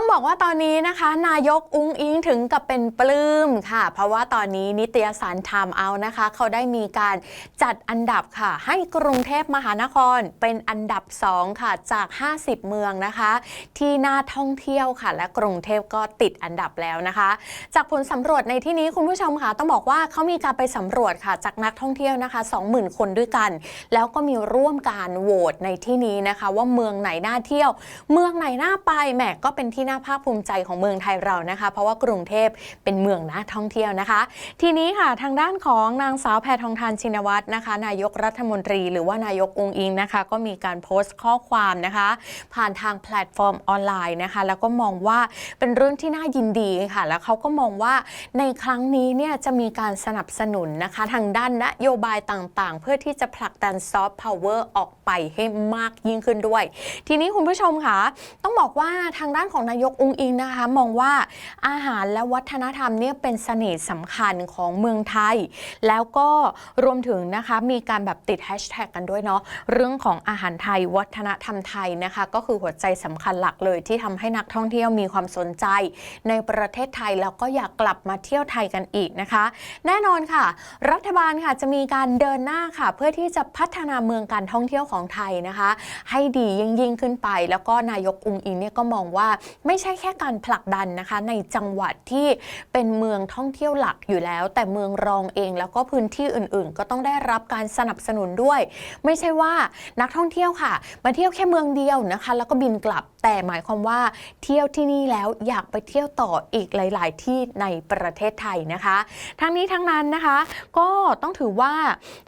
ต้องบอกว่าตอนนี้นะคะ นายกอุ้งอิงถึงกับเป็นปลื้มค่ะ เพราะว่าตอนนี้นิตยสาร Time Out นะคะ เขาได้มีการจัดอันดับค่ะ ให้กรุงเทพมหานครเป็นอันดับ 2 ค่ะจาก 50 เมืองนะคะ ที่น่าท่องเที่ยวค่ะ และกรุงเทพก็ติดอันดับแล้วนะคะ จากผลสำรวจในที่นี้คุณผู้ชมค่ะ ต้องบอกว่าเขามีการไปสำรวจค่ะ จากนักท่องเที่ยวนะคะ 20,000 คนด้วยกัน แล้วก็มีร่วมการโหวตในที่นี้นะคะ ว่าเมืองไหนน่าเที่ยว เมืองไหนน่าไปแหมก็เป็นที่น่าภาคภูมิใจของเมืองไทยเรานะคะ เพราะว่ากรุงเทพเป็นเมืองน่าท่องเที่ยวนะคะ ทีนี้ค่ะทางด้านของนางสาวแพทองทานชินวัตรนะคะ นายกรัฐมนตรี หรือว่านายกองอิงนะคะ ก็มีการโพสต์ข้อความนะคะ ผ่านทางแพลตฟอร์มออนไลน์นะคะ แล้วก็มองว่าเป็นเรื่องที่น่ายินดีค่ะ แล้วเขาก็มองว่าในครั้งนี้เนี่ยจะมีการสนับสนุนนะคะ ทางด้านนโยบายต่างๆ เพื่อที่จะผลักดันซอฟต์พาวเวอร์ออกไปให้มากยิ่งขึ้นด้วย ทีนี้คุณผู้ชมค่ะต้องบอกว่าทางด้านของนายายกองค์อิงนะคะ มองว่าอาหารและวัฒนธรรมเนี่ยเป็นเสน่ห์สำคัญของเมืองไทย แล้วก็รวมถึงนะคะมีการแบบติดแฮชแท็กกันด้วยเนาะเรื่องของอาหารไทยวัฒนธรรมไทยนะคะ ก็คือหัวใจสำคัญหลักเลยที่ทำให้นักท่องเที่ยวมีความสนใจ ในประเทศไทยแล้วก็อยากกลับมาเที่ยวไทยกันอีกนะคะ แน่นอนค่ะ รัฐบาลค่ะจะมีการเดินหน้าค่ะ เพื่อที่จะพัฒนาเมืองการท่องเที่ยวของไทยนะคะ ให้ดียิ่งยิ่งขึ้นไป แล้วก็นายกอุงอิงเนี่ยก็มองว่าไม่ใช่แค่การผลักดันนะคะ ในจังหวัดที่เป็นเมืองท่องเที่ยวหลักอยู่แล้ว แต่เมืองรองเองแล้วก็พื้นที่อื่น ๆ ก็ต้องได้รับการสนับสนุนด้วย ไม่ใช่ว่านักท่องเที่ยวค่ะ มาเที่ยวแค่เมืองเดียวนะคะ แล้วก็บินกลับแต่หมายความว่าเที่ยวที่นี่แล้วอยากไปเที่ยวต่ออีกหลาย ๆ ที่ในประเทศไทยนะคะ ทั้งนี้ทั้งนั้นนะคะ ก็ต้องถือว่า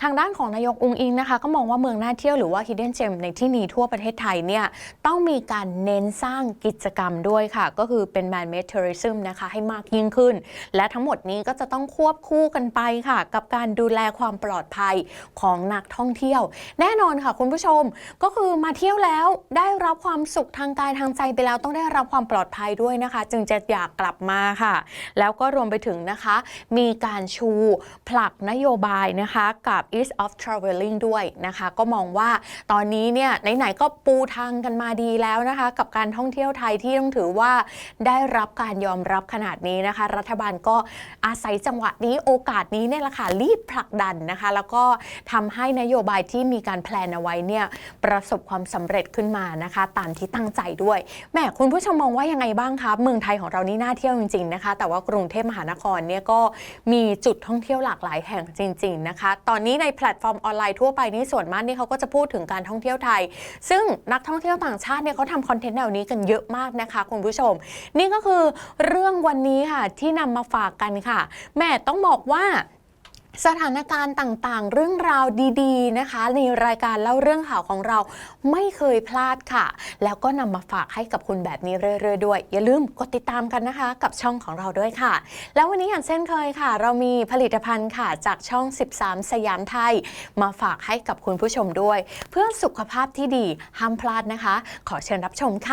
ทางด้านของนายกอุงอิงนะคะ ก็มองว่าเมืองน่าเที่ยวหรือว่า Hidden Gem ในที่นี้ทั่วประเทศไทยเนี่ยต้องมีการเน้นสร้างกิจกรรมด้วยค่ะ ก็คือเป็น Man Made Tourism นะคะ ให้มากยิ่งขึ้น และทั้งหมดนี้ก็จะต้องควบคู่กันไปค่ะ กับการดูแลความปลอดภัยของนักท่องเที่ยว แน่นอนค่ะคุณผู้ชมก็คือมาเที่ยวแล้วได้รับความสุขทางายทางใจไปแล้วต้องได้รับความปลอดภัยด้วยนะคะ จึงจะอยากกลับมาค่ะ แล้วก็รวมไปถึงนะคะ มีการชูผลักนโยบายนะคะกับ Ease of Traveling ด้วยนะคะ ก็มองว่าตอนนี้เนี่ยไหนๆก็ปูทางกันมาดีแล้วนะคะ กับการท่องเที่ยวไทยที่ต้องถือว่าได้รับการยอมรับขนาดนี้นะคะ รัฐบาลก็อาศัยจังหวะนี้โอกาสนี้เนี่ยแหละค่ะรีบผลักดันนะคะ แล้วก็ทำให้นโยบายที่มีการแพลนเอาไว้เนี่ยประสบความสำเร็จขึ้นมานะคะ ตามที่ตั้งใจด้วยแหมคุณผู้ชมมองว่ายังไงบ้างคะเมืองไทยของเรานี่น่าเที่ยวจริงๆนะคะ แต่ว่ากรุงเทพมหานครเนี่ยก็มีจุดท่องเที่ยวหลากหลายแห่งจริง ๆนะคะ ตอนนี้ในแพลตฟอร์มออนไลน์ทั่วไปนี่ส่วนมากนี่เขาก็จะพูดถึงการท่องเที่ยวไทย ซึ่งนักท่องเที่ยวต่างชาติเนี่ยเขาทำคอนเทนต์แนวนี้กันเยอะมากนะคะคุณผู้ชม นี่ก็คือเรื่องวันนี้ค่ะที่นำมาฝากกันค่ะแหม่ต้องบอกว่า สถานการณ์ต่างๆ เรื่องราวดีๆนะคะ ในรายการเล่าเรื่องข่าวของเราไม่เคยพลาดค่ะ แล้วก็นำมาฝากให้กับคุณแบบนี้เรื่อยๆด้วย อย่าลืมกดติดตามกันนะคะ กับช่องของเราด้วยค่ะ แล้ววันนี้อย่างเช่นเคยค่ะ เรามีผลิตภัณฑ์ค่ะจากช่อง 13 สยามไทย มาฝากให้กับคุณผู้ชมด้วย เพื่อสุขภาพที่ดีห้ามพลาดนะคะ ขอเชิญรับชมค่ะ